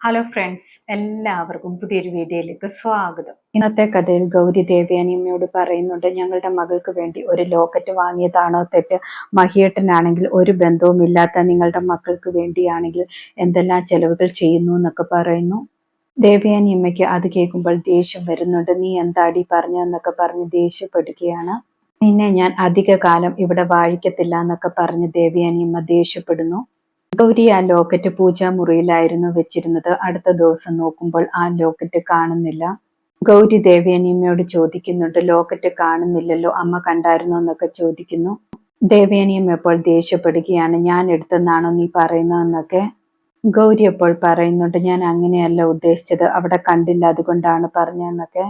Hello friends എല്ലാവർക്കും പുതിയൊരു വീഡിയോയിലേക്ക് സ്വാഗതം. ഇന്നത്തെ കഥയിൽ ഗൗരി ദേവയാനിയമ്മയോട് പറയുന്നുണ്ട് ഞങ്ങളുടെ മകൾക്ക് വേണ്ടി ഒരു ലോക്കറ്റ് വാങ്ങിയതാണോ തെറ്റ്? മഹിയേട്ടനാണെങ്കിൽ ഒരു ബന്ധവും ഇല്ലാത്ത നിങ്ങളുടെ മക്കൾക്ക് വേണ്ടിയാണെങ്കിൽ എന്തെല്ലാം ചെലവുകൾ ചെയ്യുന്നു എന്നൊക്കെ പറയുന്നു. ദേവയാനിയമ്മയ്ക്ക് അത് കേൾക്കുമ്പോൾ ദേഷ്യം വരുന്നുണ്ട്. നീ എന്താടി പറഞ്ഞെന്നൊക്കെ പറഞ്ഞ് ദേഷ്യപ്പെടുകയാണ്. നിന്നെ ഞാൻ അധിക കാലം ഇവിടെ വാഴിക്കത്തില്ല എന്നൊക്കെ പറഞ്ഞ് ദേവയാനിയമ്മ ദേഷ്യപ്പെടുന്നു. ഗൗരി ആ ലോക്കറ്റ് പൂജാമുറിയിലായിരുന്നു വെച്ചിരുന്നത്. അടുത്ത ദിവസം നോക്കുമ്പോൾ ആ ലോക്കറ്റ് കാണുന്നില്ല. ഗൗരി ദേവയാനിയമ്മയോട് ചോദിക്കുന്നുണ്ട് ലോക്കറ്റ് കാണുന്നില്ലല്ലോ അമ്മ കണ്ടായിരുന്നോ എന്നൊക്കെ ചോദിക്കുന്നു. ദേവയാനിയമ്മ എപ്പോൾ ദേഷ്യപ്പെടുകയാണ് ഞാൻ എടുത്തെന്നാണോ നീ പറയുന്നതെന്നൊക്കെ ഗൗരി അപ്പോൾ പറയുന്നുണ്ട് ഞാൻ അങ്ങനെയല്ല ഉദ്ദേശിച്ചത് അവിടെ കണ്ടില്ല അതുകൊണ്ടാണ് പറഞ്ഞതെന്നൊക്കെ.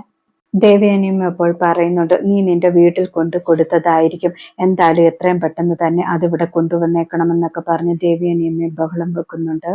ദേവയാനിയമ്മ അപ്പോൾ പറയുന്നുണ്ട് നീ നിന്റെ വീട്ടിൽ കൊണ്ട് കൊടുത്തതായിരിക്കും. എന്തായാലും എത്രയും പെട്ടെന്ന് തന്നെ അതിവിടെ കൊണ്ടുവന്നേക്കണമെന്നൊക്കെ പറഞ്ഞ് ദേവയാനിയമ്മ ബഹളം വെക്കുന്നുണ്ട്.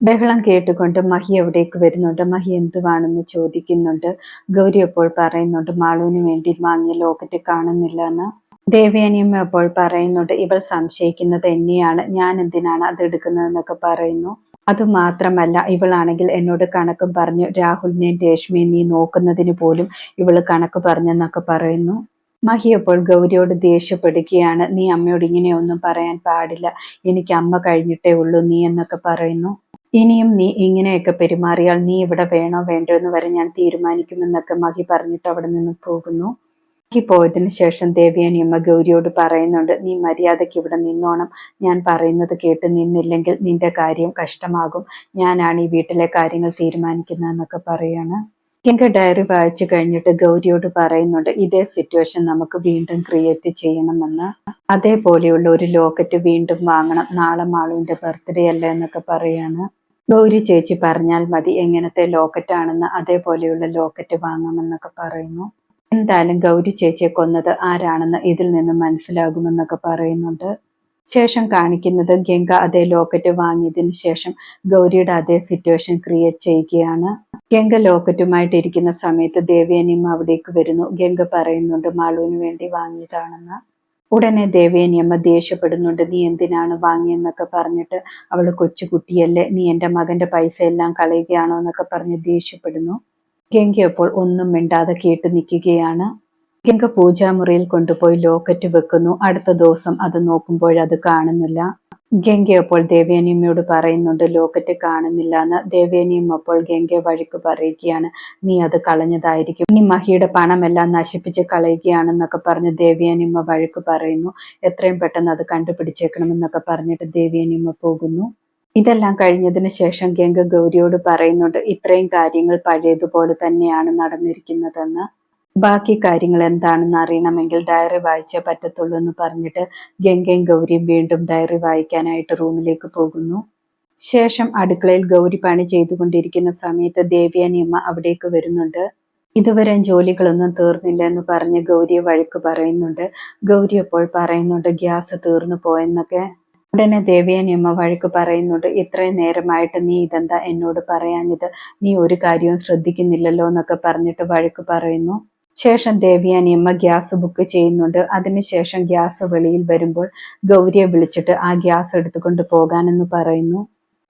ബഹളം കേട്ടുകൊണ്ട് മഹി എവിടേക്ക് വരുന്നുണ്ട്. മഹി എന്തുവാണെന്ന് ചോദിക്കുന്നുണ്ട്. ഗൗരി അപ്പോൾ പറയുന്നുണ്ട് മാളുവിന് വേണ്ടി വാങ്ങിയ ലോക്കറ്റ് കാണുന്നില്ല എന്ന് ദേവയാനിയമ്മ അപ്പോൾ പറയുന്നുണ്ട് ഇവൾ സംശയിക്കുന്നത് എന്നെയാണ്. ഞാൻ എന്തിനാണ് അത് എടുക്കുന്നതെന്നൊക്കെ പറയുന്നു. അതുമാത്രമല്ല ഇവളാണെങ്കിൽ എന്നോട് കണക്കും പറഞ്ഞു രാഹുലിനെയും രേഷ്മി നീ നോക്കുന്നതിന് പോലും ഇവൾ കണക്ക് പറഞ്ഞെന്നൊക്കെ പറയുന്നു. മഹി അപ്പോൾ ഗൗരിയോട് ദേഷ്യപ്പെടുകയാണ്. നീ അമ്മയോട് ഇങ്ങനെയൊന്നും പറയാൻ പാടില്ല. എനിക്ക് അമ്മ കഴിഞ്ഞിട്ടേ ഉള്ളൂ നീ എന്നൊക്കെ പറയുന്നു. ഇനിയും നീ ഇങ്ങനെയൊക്കെ പെരുമാറിയാൽ നീ ഇവിടെ വേണോ വേണ്ടോ എന്ന് വരെ ഞാൻ തീരുമാനിക്കുമെന്നൊക്കെ മഹി പറഞ്ഞിട്ട് അവിടെ നിന്ന് പോകുന്നു. പോയതിനു ശേഷം ദേവയാനിയമ്മ ഗൗരിയോട് പറയുന്നുണ്ട് നീ മര്യാദയ്ക്ക് ഇവിടെ നിന്നോണം. ഞാൻ പറയുന്നത് കേട്ട് നിന്നില്ലെങ്കിൽ നിന്റെ കാര്യം കഷ്ടമാകും. ഞാനാണ് ഈ വീട്ടിലെ കാര്യങ്ങൾ തീരുമാനിക്കുന്നതെന്നൊക്കെ പറയാണ്. എന്റെ ഡയറി വായിച്ചു കഴിഞ്ഞിട്ട് ഗൗരിയോട് പറയുന്നുണ്ട് ഇതേ സിറ്റുവേഷൻ നമുക്ക് വീണ്ടും ക്രിയേറ്റ് ചെയ്യണമെന്ന്. അതേപോലെയുള്ള ഒരു ലോക്കറ്റ് വീണ്ടും വാങ്ങണം. നാളെ മാളുവിന്റെ ബർത്ത്ഡേ അല്ലേ എന്നൊക്കെ പറയാണ്. ഗൗരി ചേച്ചി പറഞ്ഞാൽ മതി എങ്ങനത്തെ ലോക്കറ്റ് ആണെന്ന് അതേപോലെയുള്ള ലോക്കറ്റ് വാങ്ങാമെന്നൊക്കെ പറയുന്നു. എന്തായാലും ഗൗരി ചേച്ചിയെ കൊന്നത് ആരാണെന്ന് ഇതിൽ നിന്ന് മനസ്സിലാകുമെന്നൊക്കെ പറയുന്നുണ്ട്. ശേഷം കാണിക്കുന്നത് ഗംഗ അതേ ലോക്കറ്റ് വാങ്ങിയതിന് ശേഷം ഗൗരിയുടെ അതേ സിറ്റുവേഷൻ ക്രിയേറ്റ് ചെയ്യുകയാണ്. ഗംഗ ലോക്കറ്റുമായിട്ട് ഇരിക്കുന്ന സമയത്ത് ദേവിയനിയമ്മ അവിടേക്ക് വരുന്നു. ഗംഗ പറയുന്നുണ്ട് മാളുവിന് വേണ്ടി വാങ്ങിയതാണെന്ന്. ഉടനെ ദേവേനിയമ്മ ദേഷ്യപ്പെടുന്നുണ്ട് നീ എന്തിനാണ് വാങ്ങിയെന്നൊക്കെ പറഞ്ഞിട്ട് അവൾ കൊച്ചുകുട്ടിയല്ലേ? നീ എന്റെ മകന്റെ പൈസ എല്ലാം കളയുകയാണോ? എന്നൊക്കെ പറഞ്ഞ് ദേഷ്യപ്പെടുന്നു. ഗംഗ അപ്പോൾ ഒന്നും മിണ്ടാതെ കേട്ട് നിൽക്കുകയാണ്. ഗംഗ പൂജാമുറിയിൽ കൊണ്ടുപോയി ലോക്കറ്റ് വെക്കുന്നു. അടുത്ത ദിവസം അത് നോക്കുമ്പോൾ അത് കാണുന്നില്ല. ഗംഗ അപ്പോൾ ദേവേനിയമ്മയോട് പറയുന്നുണ്ട് ലോക്കറ്റ് കാണുന്നില്ല എന്ന് ദേവേനിയമ്മ അപ്പോൾ ഗംഗ വഴിക്ക് പറയുകയാണ് നീ അത് കളഞ്ഞതായിരിക്കും. നീ മഹിയുടെ പണമെല്ലാം നശിപ്പിച്ച് കളയുകയാണെന്നൊക്കെ പറഞ്ഞ് ദേവേനിയമ്മ വഴിക്ക് പറയുന്നു. എത്രയും പെട്ടെന്ന് അത് കണ്ടുപിടിച്ചേക്കണമെന്നൊക്കെ പറഞ്ഞിട്ട് ദേവേനിയമ്മ പോകുന്നു. ഇതെല്ലാം കഴിഞ്ഞതിന് ശേഷം ഗംഗ ഗൗരിയോട് പറയുന്നുണ്ട് ഇത്രയും കാര്യങ്ങൾ പഴയതുപോലെ തന്നെയാണ് നടന്നിരിക്കുന്നതെന്ന്. ബാക്കി കാര്യങ്ങൾ എന്താണെന്ന് അറിയണമെങ്കിൽ ഡയറി വായിച്ചേ പറ്റത്തുള്ളൂ എന്ന് പറഞ്ഞിട്ട് ഗംഗയും ഗൗരിയും വീണ്ടും ഡയറി വായിക്കാനായിട്ട് റൂമിലേക്ക് പോകുന്നു. ശേഷം അടുക്കളയിൽ ഗൗരി പണി ചെയ്തുകൊണ്ടിരിക്കുന്ന സമയത്ത് ദേവ്യാനിയമ്മ അവിടേക്ക് വരുന്നുണ്ട്. ഇതുവരെ ജോലികളൊന്നും തീർന്നില്ല എന്ന് പറഞ്ഞ് ഗൗരിയെ വഴക്ക് പറയുന്നുണ്ട്. ഗൗരി അപ്പോൾ പറയുന്നുണ്ട് ഗ്യാസ് തീർന്നു പോയെന്നൊക്കെ. ഉടനെ ദേവയാനിയമ്മ വഴക്ക് പറയുന്നുണ്ട് ഇത്രയും നേരമായിട്ട് നീ ഇതെന്താ എന്നോട് പറയാഞ്ഞത്? നീ ഒരു കാര്യവും ശ്രദ്ധിക്കുന്നില്ലല്ലോ എന്നൊക്കെ പറഞ്ഞിട്ട് വഴക്ക് പറയുന്നു. ശേഷം ദേവയാനിയമ്മ ഗ്യാസ് ബുക്ക് ചെയ്യുന്നുണ്ട്. അതിനുശേഷം ഗ്യാസ് വെളിയിൽ വരുമ്പോൾ ഗൗരിയെ വിളിച്ചിട്ട് ആ ഗ്യാസ് എടുത്തുകൊണ്ട് പോകാനെന്ന് പറയുന്നു.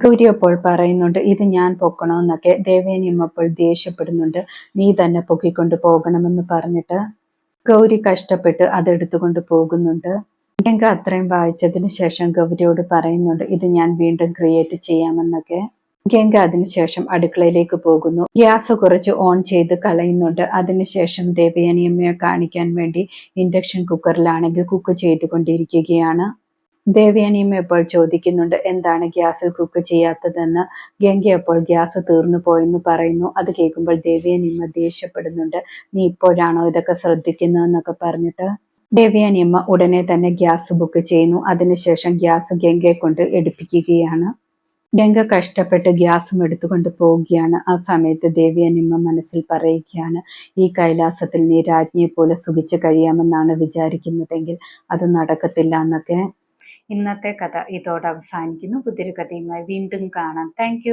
ഗൗരി അപ്പോൾ പറയുന്നുണ്ട് ഇത് ഞാൻ പൊക്കണമെന്നൊക്കെ ദേവേനിയമ്മ അപ്പോൾ ദേഷ്യപ്പെടുന്നുണ്ട്. നീ തന്നെ പൊക്കിക്കൊണ്ട് പോകണമെന്ന് പറഞ്ഞിട്ട്? ഗൗരി കഷ്ടപ്പെട്ട് അതെടുത്തുകൊണ്ട് പോകുന്നുണ്ട്. പ്രിയങ്ക അത്രയും വായിച്ചതിന് ശേഷം ഗൗരിയോട് പറയുന്നുണ്ട് ഇത് ഞാൻ വീണ്ടും ക്രിയേറ്റ് ചെയ്യാമെന്നൊക്കെ. ഗംഗ അതിനുശേഷം അടുക്കളയിലേക്ക് പോകുന്നു. ഗ്യാസ് കുറച്ച് ഓൺ ചെയ്ത് കളയുന്നുണ്ട്. അതിനുശേഷം ദേവയാനിയമ്മയെ കാണിക്കാൻ വേണ്ടി ഇൻഡക്ഷൻ കുക്കറിലാണെങ്കിൽ കുക്ക് ചെയ്തുകൊണ്ടിരിക്കുകയാണ്. ദേവയാനിയമ്മ എപ്പോൾ ചോദിക്കുന്നുണ്ട് എന്താണ് ഗ്യാസിൽ കുക്ക് ചെയ്യാത്തതെന്ന്? ഗംഗ അപ്പോൾ ഗ്യാസ് തീർന്നു പോയെന്ന് പറയുന്നു. അത് കേൾക്കുമ്പോൾ ദേവയാനിയമ്മ ദേഷ്യപ്പെടുന്നുണ്ട് നീ ഇപ്പോഴാണോ ഇതൊക്കെ ശ്രദ്ധിക്കുന്നതെന്നൊക്കെ പറഞ്ഞിട്ട്? ദേവയാനിയമ്മ ഉടനെ തന്നെ ഗ്യാസ് ബുക്ക് ചെയ്യുന്നു. അതിനുശേഷം ഗ്യാസ് ഗംഗയെ കൊണ്ട് എടുപ്പിക്കുകയാണ്. ഗംഗ കഷ്ടപ്പെട്ട് ഗ്യാസും എടുത്തുകൊണ്ട് പോവുകയാണ്. ആ സമയത്ത് ദേവിയനിമ്മ മനസ്സിൽ പറയുകയാണ് ഈ കൈലാസത്തിൽ നീ രാജ്ഞിയെ പോലെ സുഖിച്ചു കഴിയാമെന്നാണ് വിചാരിക്കുന്നതെങ്കിൽ അത് നടക്കത്തില്ല എന്നൊക്കെ ഇന്നത്തെ കഥ ഇതോടെ അവസാനിക്കുന്നു. പുതിയൊരു കഥയുമായി വീണ്ടും കാണാം. താങ്ക്